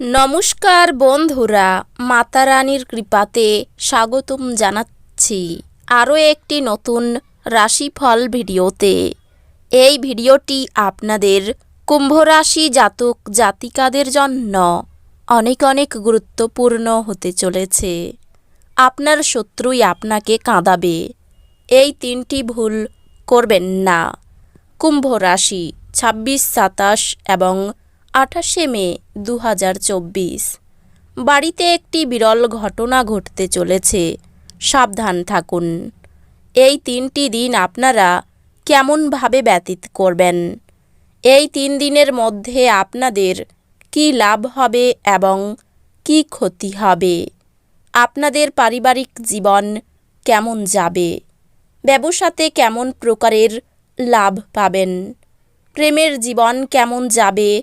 নমস্কার বন্ধুরা মাতারানীর কৃপাতে স্বাগতম জানাচ্ছি আরও একটি নতুন রাশিফল ভিডিওতে। এই ভিডিওটি আপনাদের কুম্ভ রাশি জাতক জাতিকাদের জন্য অনেক অনেক গুরুত্বপূর্ণ হতে চলেছে। আপনার শত্রুই আপনাকে কাঁদাবে, এই তিনটি ভুল করবেন না। কুম্ভ রাশি ছাব্বিশ, সাতাশ এবং আঠাশে মে দু হাজার চব্বিশ। বাড়িতে একটি বিরল ঘটনা ঘটতে চলেছে। সাবধান থাকুন। এই তিনটি দিন আপনারা কেমনভাবে ব্যতীত করবেন? এই তিন দিনের মধ্যে আপনাদের কি লাভ হবে এবং কি ক্ষতি হবে? আপনাদের পারিবারিক জীবন কেমন যাবে? ব্যবসাতে কেমন প্রকারের লাভ পাবেন? প্রেমের জীবন কেমন যাবে?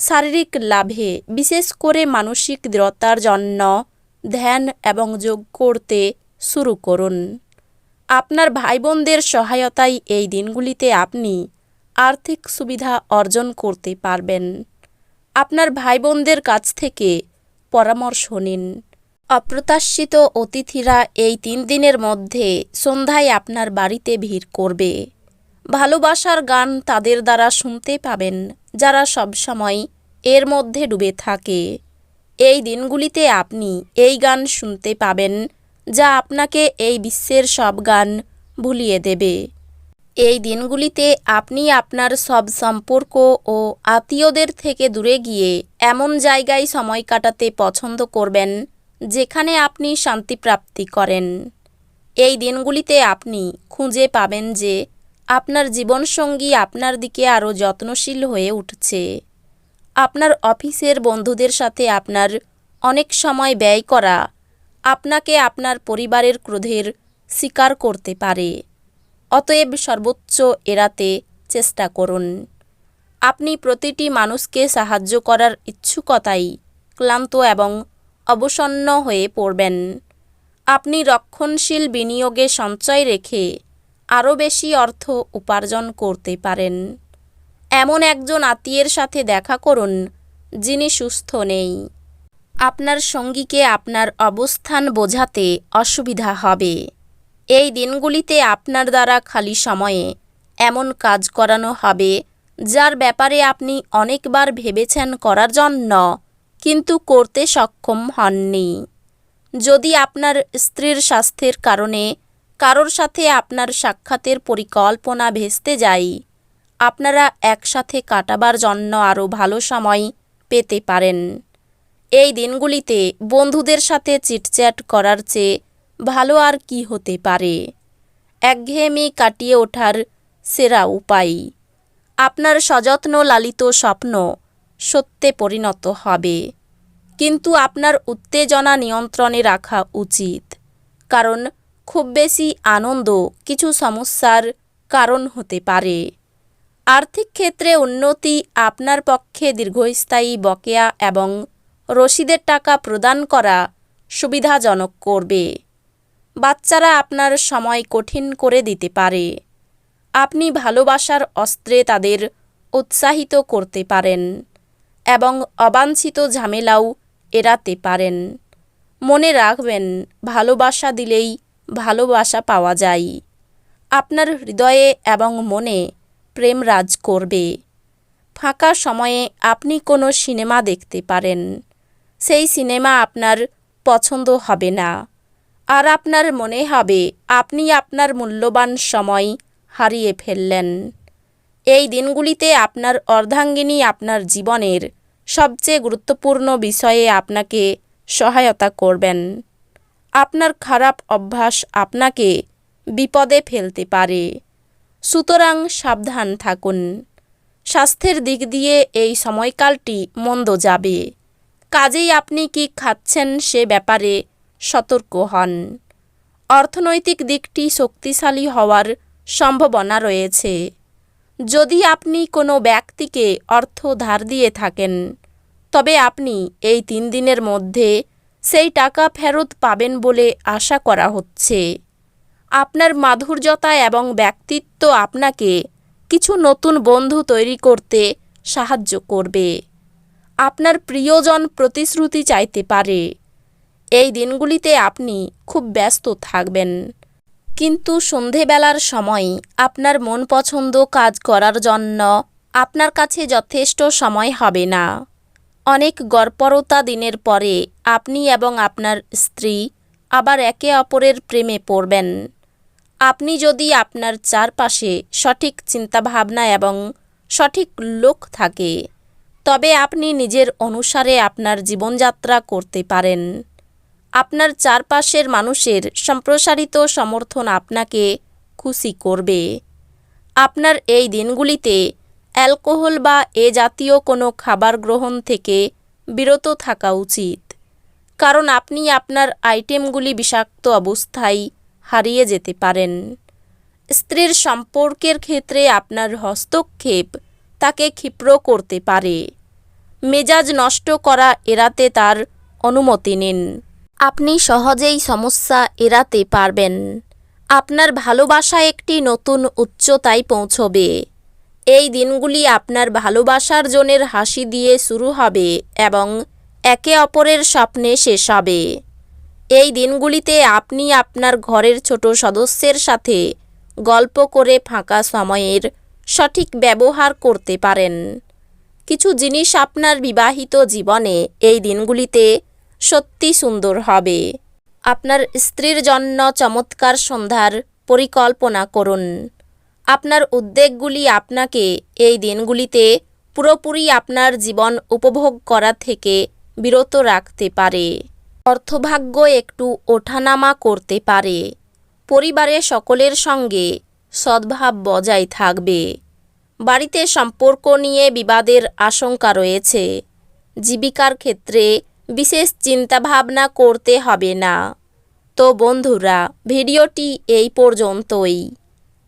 শারীরিক লাভে, বিশেষ করে মানসিক দৃঢ়তার জন্য ধ্যান এবং যোগ করতে শুরু করুন। আপনার ভাই বোনদের সহায়তায় এই দিনগুলিতে আপনি আর্থিক সুবিধা অর্জন করতে পারবেন। আপনার ভাই বোনদের কাছ থেকে পরামর্শ নিন। অপ্রত্যাশিত অতিথিরা এই তিন দিনের মধ্যে সন্ধ্যায় আপনার বাড়িতে ভিড় করবে। ভালোবাসার গান তাদের দ্বারা শুনতে পাবেন। যারা সবসময় এর মধ্যে ডুবে থাকে। এই দিনগুলিতে আপনি এই গান শুনতে পাবেন, যা আপনাকে এই বিশ্বের সব গান ভুলিয়ে দেবে। এই দিনগুলিতে আপনি আপনার সব সম্পর্ক ও আত্মীয়দের থেকে দূরে গিয়ে এমন জায়গায় সময় কাটাতে পছন্দ করবেন, যেখানে আপনি শান্তি প্রাপ্তি করেন। এই দিনগুলিতে আপনি খুঁজে পাবেন যে আপনার জীবনসঙ্গী আপনার দিকে আরও যত্নশীল হয়ে উঠছে। আপনার অফিসের বন্ধুদের সাথে আপনার অনেক সময় ব্যয় করা আপনাকে আপনার পরিবারের ক্রোধের শিকার করতে পারে। অতএব সর্বোচ্চ এড়াতে চেষ্টা করুন। আপনি প্রতিটি মানুষকে সাহায্য করার ইচ্ছুকতাই ক্লান্ত এবং অবসন্ন হয়ে পড়বেন। আপনি রক্ষণশীল বিনিয়োগে সঞ্চয় রেখে আরও বেশি অর্থ উপার্জন করতে পারেন। এমন একজন আত্মীয়ের সাথে দেখা করুন, যিনি সুস্থ নেই। আপনার সঙ্গীকে আপনার অবস্থান বোঝাতে অসুবিধা হবে। এই দিনগুলিতে আপনার দ্বারা খালি সময়ে এমন কাজ করানো হবে, যার ব্যাপারে আপনি অনেকবার ভেবেছেন করার জন্য, কিন্তু করতে সক্ষম হননি। যদি আপনার স্ত্রীর স্বাস্থ্যের কারণে কারোর সাথে আপনার সাক্ষাতের পরিকল্পনা ভেস্তে যায় আপনারা একসাথে কাটাবার জন্য আরও ভালো সময় পেতে পারেন। এই দিনগুলিতে বন্ধুদের সাথে চিটচ্যাট করার চেয়ে ভালো আর কি হতে পারে? একঘেয়েমি কাটিয়ে ওঠার সেরা উপায়। আপনার সযত্ন লালিত স্বপ্ন সত্যে পরিণত হবে। কিন্তু আপনার উত্তেজনা নিয়ন্ত্রণে রাখা উচিত। কারণ খুব বেশি আনন্দ, কিছু সমস্যার কারণ হতে পারে। আর্থিক ক্ষেত্রে উন্নতি আপনার পক্ষে দীর্ঘস্থায়ী বকেয়া এবং রসিদের টাকা প্রদান করা সুবিধাজনক করবে। বাচ্চারা আপনার সময় কঠিন করে দিতে পারে। আপনি ভালোবাসার অস্ত্রে তাদের উৎসাহিত করতে পারেন এবং অবাঞ্ছিত ঝামেলাও এড়াতে পারেন। মনে রাখবেন, ভালোবাসা দিলেই ভালোবাসা পাওয়া যায়। আপনার হৃদয়ে এবং মনে প্রেম রাজ করবে। ফাঁকা সময়ে আপনি কোনো সিনেমা দেখতে পারেন। সেই সিনেমা আপনার পছন্দ হবে না। আর আপনার মনে হবে, আপনি আপনার মূল্যবান সময় হারিয়ে ফেললেন। এই দিনগুলিতে আপনার অর্ধাঙ্গিনী আপনার জীবনের সবচেয়ে গুরুত্বপূর্ণ বিষয়ে আপনাকে সহায়তা করবেন। আপনার খারাপ অভ্যাস আপনাকে বিপদে ফেলতে পারে। সুতরাং সাবধান থাকুন। স্বাস্থ্যের দিক দিয়ে এই সময়কালটি মন্দ যাবে। কাজেই আপনি কি খাচ্ছেন সে ব্যাপারে সতর্ক হন। অর্থনৈতিক দিকটি শক্তিশালী হওয়ার সম্ভাবনা রয়েছে। যদি আপনি কোনো ব্যক্তিকে অর্থ ধার দিয়ে থাকেন, তবে আপনি এই তিন দিনের মধ্যে সেই টাকা ফেরত পাবেন বলে আশা করা হচ্ছে। আপনার মাধুর্যতা এবং ব্যক্তিত্ব আপনাকে কিছু নতুন বন্ধু তৈরি করতে সাহায্য করবে। আপনার প্রিয়জন প্রতিশ্রুতি চাইতে পারে। এই দিনগুলিতে আপনি খুব ব্যস্ত থাকবেন। কিন্তু সন্ধেবেলার সময় আপনার মন পছন্দ কাজ করার জন্য আপনার কাছে যথেষ্ট সময় হবে না। অনেক গড়পরতা দিনের পরে আপনি এবং আপনার স্ত্রী আবার একে অপরের প্রেমে পড়বেন। আপনি যদি আপনার চারপাশে সঠিক চিন্তাভাবনা এবং সঠিক লোক থাকে, তবে আপনি নিজের অনুসারে আপনার জীবনযাত্রা করতে পারেন। আপনার চারপাশের মানুষের সম্প্রসারিত সমর্থন আপনাকে খুশি করবে। আপনার এই দিনগুলিতে অ্যালকোহল বা এ জাতীয় কোনো খাবার গ্রহণ থেকে বিরত থাকা উচিত। কারণ আপনি আপনার আইটেমগুলি বিষাক্ত অবস্থায় হারিয়ে যেতে পারেন। স্ত্রীর সম্পর্কের ক্ষেত্রে আপনার হস্তক্ষেপ তাকে ক্ষিপ্র করতে পারে। মেজাজ নষ্ট করা এড়াতে তার অনুমতি নিন। আপনি সহজেই সমস্যা এড়াতে পারবেন। আপনার ভালোবাসা একটি নতুন উচ্চতায় পৌঁছবে। এই দিনগুলি আপনার ভালোবাসার জনের হাসি দিয়ে শুরু হবে এবং একে অপরের স্বপ্নে শেষ হবে। এই দিনগুলিতে আপনি আপনার ঘরের ছোট সদস্যের সাথে গল্প করে ফাঁকা সময়ের সঠিক ব্যবহার করতে পারেন। কিছু জিনিস আপনার বিবাহিত জীবনে এই দিনগুলিতে সত্যি সুন্দর হবে। আপনার স্ত্রীর জন্য চমৎকার সন্ধ্যার পরিকল্পনা করুন। আপনার উদ্বেগগুলি আপনাকে এই দিনগুলিতে পুরোপুরি আপনার জীবন উপভোগ করা থেকে বিরত রাখতে পারে। অর্থভাগ্য একটু ওঠানামা করতে পারে। পরিবারে সকলের সঙ্গে সদ্ভাব বজায় থাকবে। বাড়িতে সম্পর্ক নিয়ে বিবাদের আশঙ্কা রয়েছে। জীবিকার ক্ষেত্রে বিশেষ চিন্তাভাবনা করতে হবে না। তো বন্ধুরা, ভিডিওটি এই পর্যন্তই।